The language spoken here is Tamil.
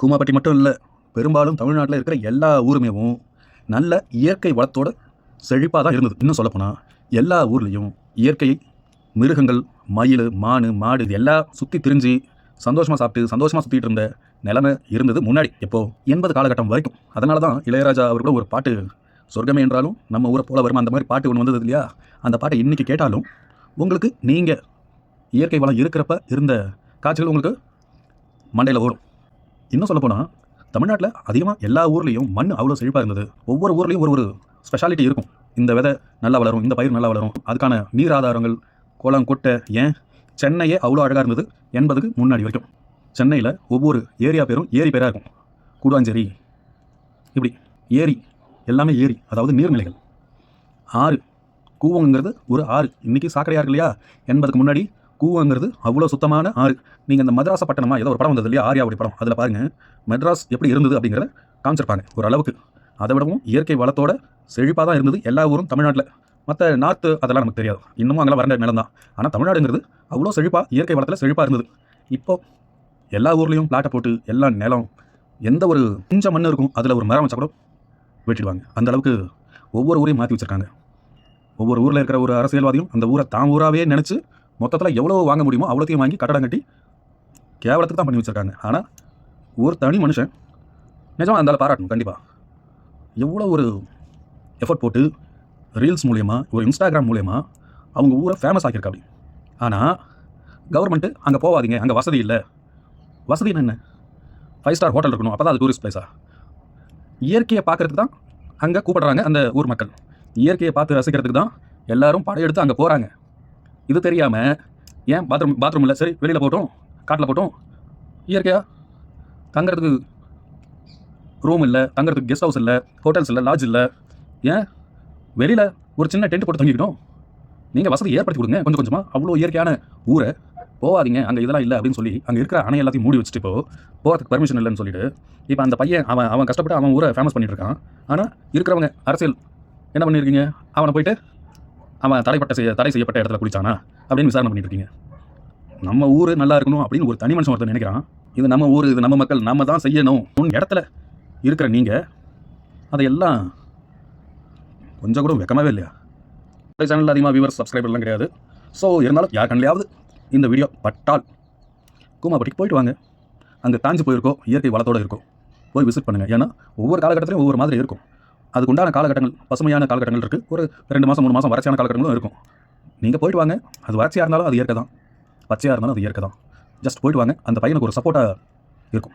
கூமாப்பட்டி மட்டும் இல்லை பெரும்பாலும் தமிழ்நாட்டில் இருக்கிற எல்லா ஊருமேவும் நல்ல இயற்கை வளத்தோட செழிப்பாக தான் இருந்தது. இன்னும் சொல்லப்போனால் எல்லா ஊர்லேயும் இயற்கை மிருகங்கள் மயில் மானு மாடு இது எல்லாம் சுற்றி திரிஞ்சு சந்தோஷமாக சாப்பிட்டு சந்தோஷமாக சுற்றிட்டு இருந்த நிலைமை இருந்தது முன்னாடி எப்போ? எண்பது காலகட்டம் வரைக்கும். அதனால தான் இளையராஜா அவர் கூட ஒரு பாட்டு சொர்க்கமே என்றாலும் நம்ம ஊரை போல வரும்? அந்த மாதிரி பாட்டு ஒன்று வந்தது இல்லையா? அந்த பாட்டை இன்றைக்கி கேட்டாலும் உங்களுக்கு நீங்கள் இயற்கை வளம் இருக்கிறப்ப இருந்த காட்சிகள் உங்களுக்கு மண்டையில் ஓடும். இன்னும் சொல்லப்போனால் தமிழ்நாட்டில் அதிகமாக எல்லா ஊர்லேயும் மண் அவ்வளோ செழிப்பாக இருந்தது. ஒவ்வொரு ஊர்லேயும் ஒரு ஒரு ஸ்பெஷாலிட்டி இருக்கும். இந்த விதை நல்லா வளரும் இந்த பயிர் நல்லா வளரும். அதுக்கான நீர் ஆதாரங்கள் குளம் கொட்டை ஏன்? சென்னையே அவ்வளோ அழகாக இருந்தது என்பதுக்கு முன்னாடி வரைக்கும். சென்னையில் ஒவ்வொரு ஏரியா பேரும் ஏரி பேராக இருக்கும். கூடாஞ்சேரி இப்படி ஏரி எல்லாமே ஏரி அதாவது நீர்நிலைகள். ஆறு கூவங்கிறது ஒரு ஆறு. இன்றைக்கி சாக்கடையாக இருக்கு இல்லையா? என்பதுக்கு முன்னாடி கூவங்கிறது அவ்வளோ சுத்தமான ஆறு. நீங்கள் இந்த மദ്രാസ பட்டணமா ஏதோ ஒரு படம் வந்தது இல்லையா? ஆர்யாவுடைய படம். அதில் பாருங்கள் மெட்ராஸ் எப்படி இருந்தது அப்படிங்கிறத காமிச்சிருப்பாங்க ஓரளவுக்கு அதை விடவும் இயற்கை வளத்தோட செழிப்பாக தான் இருந்தது எல்லா ஊரும் தமிழ்நாட்டில். மற்ற நார்த்து அதெல்லாம் நமக்கு தெரியாது. இன்னமும் அங்கெல்லாம் வறண்ட நிலம் தான். ஆனால் தமிழ்நாடுங்கிறது அவ்வளோ செழிப்பாக இயற்கை வளத்தில் செழிப்பாக இருந்தது. இப்போ எல்லா ஊர்லேயும் பிளாட்டை போட்டு எல்லா நிலம் எந்த ஒரு கொஞ்சம் மண் இருக்கும் அதில் ஒரு மரம் வச்சா கூட வெட்டிடுவாங்க. அந்த அளவுக்கு ஒவ்வொரு ஊரையும் மாற்றி வச்சுருக்காங்க. ஒவ்வொரு ஊரில் இருக்கிற ஒரு அரசியல்வாதியும் அந்த ஊரை தான் ஊராகவே நினச்சி மொத்தத்தில் எவ்வளோ வாங்க முடியுமோ அவ்வளோத்தையும் வாங்கி கட்டடம் கட்டி கேவலத்துக்கு தான் பண்ணி வச்சுருக்காங்க. ஆனால் ஒரு தனி மனுஷன் நிஜமாக அந்த பாராட்டணும் கண்டிப்பாக எவ்வளோ ஒரு எஃபர்ட் போட்டு ரீல்ஸ் மூலயமா ஒரு இன்ஸ்டாகிராம் மூலயமா அவங்க ஊரை ஃபேமஸ் ஆக்கியிருக்கா அப்படி. ஆனால் கவர்மெண்ட்டு அங்கே போகாதீங்க அங்கே வசதி இல்லை. வசதி என்ன ஃபைவ் ஸ்டார் ஹோட்டல் இருக்கணும் அப்போ தான் அது டூரிஸ்ட் பிளேஸா இயற்கையை பார்க்குறதுக்கு தான் அங்கே கூப்பிடுறாங்க அந்த ஊர் மக்கள். இயற்கையை பார்த்து ரசிக்கிறதுக்கு தான் எல்லோரும் படையெடுத்து அங்கே போகிறாங்க இது தெரியாமல் ஏன் பாத்ரூம் பாத்ரூம் இல்லை? சரி வெளியில் போட்டோம் காட்டில் போட்டோம் இயற்கையாக தங்குறதுக்கு ரூம் இல்லை தங்குறதுக்கு கெஸ்ட் ஹவுஸ் இல்லை ஹோட்டல்ஸ் இல்லை லாட்ஜ் இல்லை. ஏன்? வெளியில் ஒரு சின்ன டென்ட் போட்டு தங்கிக்கிட்டோம். நீங்கள் வசதி ஏற்படுத்தி கொடுங்க கொஞ்சம் கொஞ்சமாக அவ்வளோ இயற்கையான ஊரை. போகாதீங்க அங்கே இதெல்லாம் இல்லை அப்படின்னு சொல்லி அங்கே இருக்கிற அணை எல்லாத்தையும் மூடி வச்சுட்டு இப்போ போகிறதுக்கு பர்மிஷன் இல்லைன்னு சொல்லிட்டு இப்போ அந்த பையன் அவன் அவன் கஷ்டப்பட்டு அவன் ஊரை ஃபேமஸ் பண்ணிட்டு இருக்கான். ஆனால் இருக்கிறவங்க அரசியல் என்ன பண்ணியிருக்கீங்க அவனை போயிட்டு அவன் தடைப்பட்ட செய்ய தடை செய்யப்பட்ட இடத்துல குளிச்சானா? அப்படின்னு விசாரணை பண்ணிட்டு இருக்கீங்க நம்ம ஊர் நல்லா இருக்கணும் அப்படின்னு ஒரு தனி மனுஷன் ஒருத்தன் நினைக்கிறான். இது நம்ம ஊர் இது நம்ம மக்கள் நம்ம தான் செய்யணும். உன் இடத்துல இருக்கிற நீங்கள் அதையெல்லாம் கொஞ்சம் கூட வெக்கமாகவே இல்லையா? சேனலில் அதிகமாக வியூவர் சப்ஸ்கிரைபர்லாம் கிடையாது. ஸோ இருந்தாலும் யார் கண்ணிலையாவது இந்த வீடியோ பட்டால் கூமாப்பட்டிக்கு போயிட்டு வாங்க. அங்கே காஞ்சி போயிருக்கோம் இயற்கை வளத்தோடு இருக்கும் போய் விசிட் பண்ணுங்கள் ஏன்னா ஒவ்வொரு காலகட்டத்திலையும் ஒவ்வொரு மாதிரி இருக்கும். அதுக்கு உண்டான காலகட்டங்கள் பசுமையான காலகட்டங்கள் இருக்குது ஒரு ரெண்டு மாதம் மூணு மாதம் வறட்சியான காலகட்டங்களும் இருக்கும். நீங்கள் போயிட்டு வாங்க. அது வறட்சியாக இருந்தாலும் அது இயற்கை தான் பச்சையாக இருந்தாலும் அது இயற்கை தான் ஜஸ்ட் போயிட்டு வாங்க. அந்த பையனுக்கு ஒரு சப்போர்ட்டாக இருக்கும்.